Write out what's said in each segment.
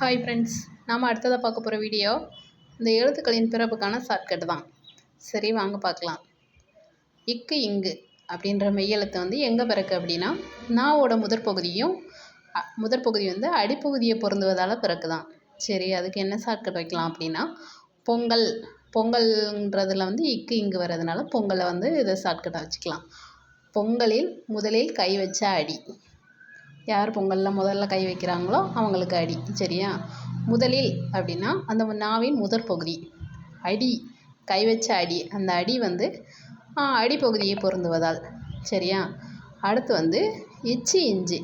Hi friends நாம் அடுத்ததாக பார்க்க போகிற வீடியோ இந்த எழுத்துக்களின் பிறப்புக்கான ஷார்ட்கட் தான். சரி வாங்க பார்க்கலாம். இக்கு இங்கு அப்படின்ற மெய்யெழுத்து வந்து எங்கே பிறக்கு அப்படின்னா நாவோட முதற் பகுதியும் முதற் பகுதி வந்து அடிப்பகுதியை பொருந்துவதால் பிறக்கு தான் சரி அதுக்கு என்ன ஷார்ட்கட் வைக்கலாம் அப்படின்னா பொங்கல் பொங்கல்ன்றதில் வந்து இக்கு இங்கு வர்றதுனால பொங்கலை வந்து இதை ஷார்ட்கட்டாக வச்சுக்கலாம். பொங்கலில் முதலில் கை வச்ச அடி. யார் பொங்கலில் முதல்ல கை வைக்கிறாங்களோ அவங்களுக்கு அடி சரியா? முதலில் அப்படின்னா அந்த நாவின் முதற் பகுதி அடி கை வச்ச அடி. அந்த அடி வந்து அடிப்பகுதியை பொருந்துவதால் சரியா? அடுத்து வந்து இச்சி இஞ்சி.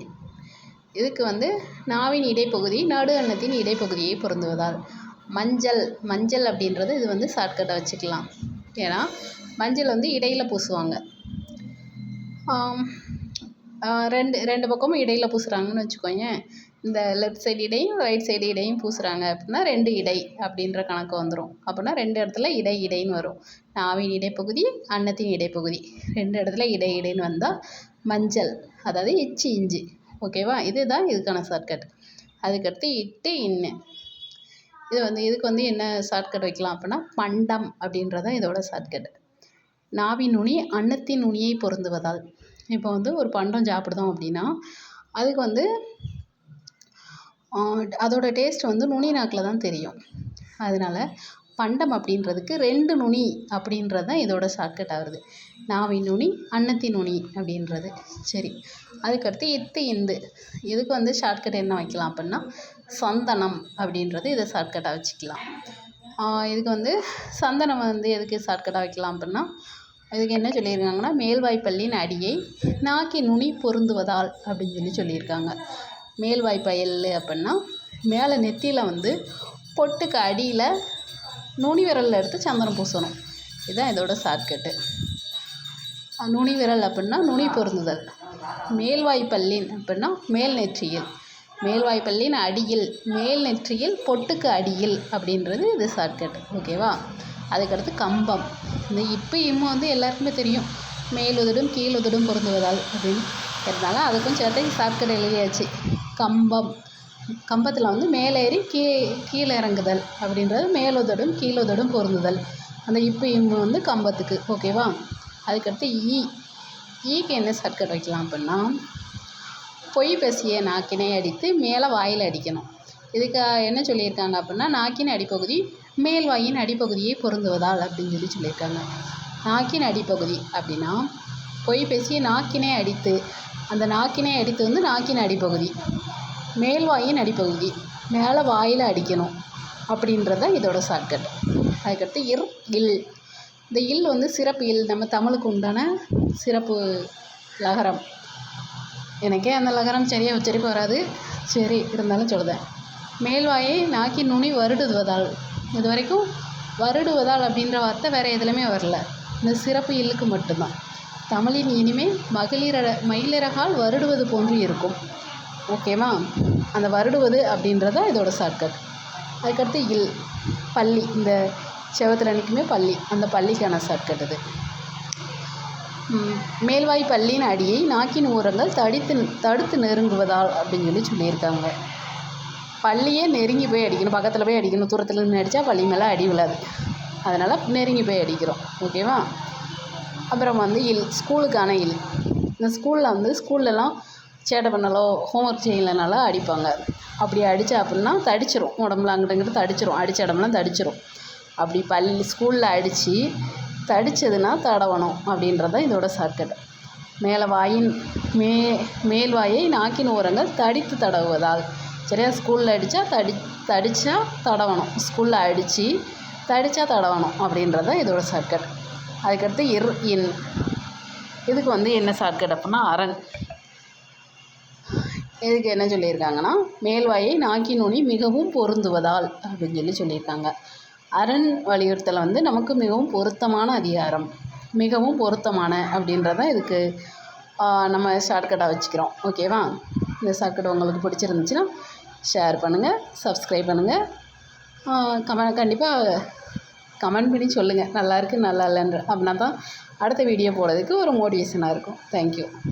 இதுக்கு வந்து நாவின் இடைப்பகுதி நடு அன்னத்தின் இடைப்பகுதியை பொருந்துவதால். மஞ்சள் மஞ்சள் அப்படின்றது இது வந்து ஷார்ட்கட்டை வச்சுக்கலாம். ஏன்னா மஞ்சள் வந்து இடையில் பூசுவாங்க. ரெண்டு ரெண்டு பக்கமும் இடையில் பூசுகிறாங்கன்னு வச்சுக்கோயேன். இந்த லெஃப்ட் சைடு இடையும் ரைட் சைடு இடையும் பூசுகிறாங்க அப்படின்னா ரெண்டு இடை அப்படின்ற கணக்கு வந்துடும் அப்படின்னா ரெண்டு இடத்துல இடை இடைன்னு வரும். நாவின் இடைப்பகுதி அன்னத்தின் இடைப்பகுதி. ரெண்டு இடத்துல இடை இடைன்னு வந்தால் மஞ்சள் அதாவது இச்சி இஞ்சி. ஓகேவா இதுதான் இதுக்கான ஷார்ட்கட் அதுக்கடுத்து இட்டு இன்னு. இது வந்து இதுக்கு வந்து என்ன ஷார்ட்கட் வைக்கலாம் அப்படின்னா பண்டம் அப்படின்றதான் இதோட ஷார்ட்கட் நாவின் நுனி அன்னத்தின் நுனியை பொருந்துவதால். இப்போ வந்து ஒரு பண்டம் சாப்பிடுதோம் அப்படின்னா அதுக்கு வந்து அதோட டேஸ்ட் வந்து நுனி நாக்கில் தான் தெரியும். அதனால பண்டம் அப்படின்றதுக்கு ரெண்டு நுனி அப்படின்றது தான் இதோட ஷார்ட்கட் ஆகுது நாவின் நுனி அன்னத்தின் நுனி அப்படின்றது. சரி அதுக்கடுத்து இத்து இந்து. இதுக்கு வந்து ஷார்ட்கட் என்ன வைக்கலாம் அப்படின்னா சந்தனம் அப்படின்றது இதை ஷார்ட்கட்டாக வச்சுக்கலாம். இதுக்கு வந்து சந்தனம் வந்து எதுக்கு ஷார்ட்கட்டாக வைக்கலாம் அப்படின்னா இதுக்கு என்ன சொல்லியிருக்காங்கன்னா மேல்வாய்ப்பல்லின் அடியை நாக்கி நுனி பொருந்துவதால் அப்படின்னு சொல்லி சொல்லியிருக்காங்க. மேல்வாய்ப்பயல் அப்படின்னா மேலே நெத்தியில் வந்து பொட்டுக்கு அடியில் நுனி விரலில் எடுத்து சந்தனம் பூசணும். இதுதான் இதோட ஷார்ட்கட்டு நுனி விரல் அப்படின்னா நுனி பொருந்துதல். மேல்வாய்ப்பல்லின் அப்படின்னா மேல் நெற்றியில். மேல்வாய்ப்பல்லின் அடியில் மேல் நெற்றியில் பொட்டுக்கு அடியில் அப்படின்றது இது ஷார்ட்கட் ஓகேவா? அதுக்கடுத்து கம்பம். இந்த இப்போ இம்மு வந்து எல்லாருக்குமே தெரியும். மேல் உதடும் உதடும் பொருந்துவதால் அப்படின்னு. இருந்தாலும் அதுக்கும் சேர்த்து சாப்பிட்டு எழுதியாச்சு. கம்பம். கம்பத்தில் வந்து மேலேறி கீ கீழே இறங்குதல் அப்படின்றது மேலுதடும் கீழுதடும் பொருந்துதல். அந்த இப்போ இம்மு வந்து கம்பத்துக்கு ஓகேவா அதுக்கடுத்து ஈ. ஈக்கு என்ன ஷார்ட்கட் வைக்கலாம் அப்படின்னா பொய் பேசிய நாக்கினை அடித்து மேலே வாயில் அடிக்கணும். இதுக்கு என்ன சொல்லியிருக்காங்க அப்படின்னா நாக்கின் அடிப்பகுதி மேல்வாயின் அடிப்பகுதியை பொருந்துவதால் அப்படின்னு சொல்லி சொல்லியிருக்காங்க. நாக்கின் அடிப்பகுதி அப்படின்னா பொய் பேசி நாக்கினை அடித்து அந்த நாக்கினை அடித்து வந்து நாக்கின் அடிப்பகுதி மேல்வாயின் அடிப்பகுதி மேலே வாயில் அடிக்கணும் அப்படின்றத இதோட ஷார்ட்கட் அதுக்கடுத்து இர் இல். இந்த இல் வந்து சிறப்பு இல் நம்ம தமிழுக்கு உண்டான சிறப்பு லகரம். எனக்கே அந்த லகரம் சரியாக உச்சரிப்பு வராது. சரி இருந்தாலும் சொல்லுதேன் மேல்வாயை நாக்கி நுனி வருடுவதால் இது வரைக்கும் வருடுவதால் அப்படின்ற வார்த்தை வேறு எதுலையுமே வரல. இந்த சிறப்பு இல்லுக்கு மட்டும்தான். தமிழின் இனிமே மகளிர மயிலிறகால் வருடுவது போன்று இருக்கும். ஓகேவா அந்த வருடுவது அப்படின்றத இதோட ஷார்ட்கட் அதுக்கடுத்து இல் பள்ளி. இந்த செவத்தில் அன்றைக்குமே பள்ளி. அந்த பள்ளிக்கான ஷார்ட்கட் இது. மேல்வாய் பள்ளியின் அடியை நாக்கின் ஓரங்கள் தடித்து தடுத்து நெருங்குவதால் அப்படின்னு சொல்லி சொல்லியிருக்காங்க. பள்ளியே நெருங்கி போய் அடிக்கணும். பக்கத்தில் போய் அடிக்கணும். தூரத்தில் நின்று அடித்தா பள்ளி மேலே அடி விழாது. அதனால் நெருங்கி போய் அடிக்கிறோம். ஓகேவா அப்புறம் வந்து இல் ஸ்கூலுக்கான இல். இந்த ஸ்கூலில் வந்து ஸ்கூல்லலாம் சேட்டை பண்ணலோ ஹோம்ஒர்க் செய்யலைனால அடிப்பாங்க. அப்படி அடித்தா அப்படின்னா தடிச்சிரும். உடம்புல அங்கிட்ட இங்கிட்ட தடிச்சிரும். அடித்த இடம்லாம் தடிச்சிரும். அப்படி பள்ளி ஸ்கூலில் அடித்து தடிச்சதுன்னா தடவணும் அப்படின்றது தான் இதோட சர்க்கட் மேலே வாயின் மே மேல் வாயை நாக்கின் ஓரங்கள் தடித்து தடவுவதால் சரியா ஸ்கூலில் அடித்தா தடி தடித்தா தடவணும். ஸ்கூலில் அடித்து தடித்தா தடவணும் அப்படின்றது தான் இதோட ஷார்ட்கட் அதுக்கடுத்து இர் இன். இதுக்கு வந்து என்ன ஷார்ட்கட் அப்படின்னா அரண். இதுக்கு என்ன சொல்லியிருக்காங்கன்னா மேல்வாயை நாக்கி நுனி மிகவும் பொருந்துவதால் அப்படின்னு சொல்லி சொல்லியிருக்காங்க. அரண் வலியுறுத்தல் வந்து நமக்கு மிகவும் பொருத்தமான அதிகாரம். மிகவும் பொருத்தமான அப்படின்றத இதுக்கு நம்ம ஷார்ட்கட்டாக வச்சுக்கிறோம். ஓகேவா இந்த ஷார்ட்கட் உங்களுக்கு பிடிச்சிருந்துச்சுன்னா ஷேர் பண்ணுங்கள் சப்ஸ்கிரைப் பண்ணுங்கள் கமெண்ட் கண்டிப்பாக கமெண்ட் பண்ணி சொல்லுங்கள் நல்லாயிருக்கு நல்லா இல்லைன்ற. அப்படின்னா தான் அடுத்த வீடியோ போடுறதுக்கு ஒரு மோட்டிவேஷனாக இருக்கும். தேங்க்யூ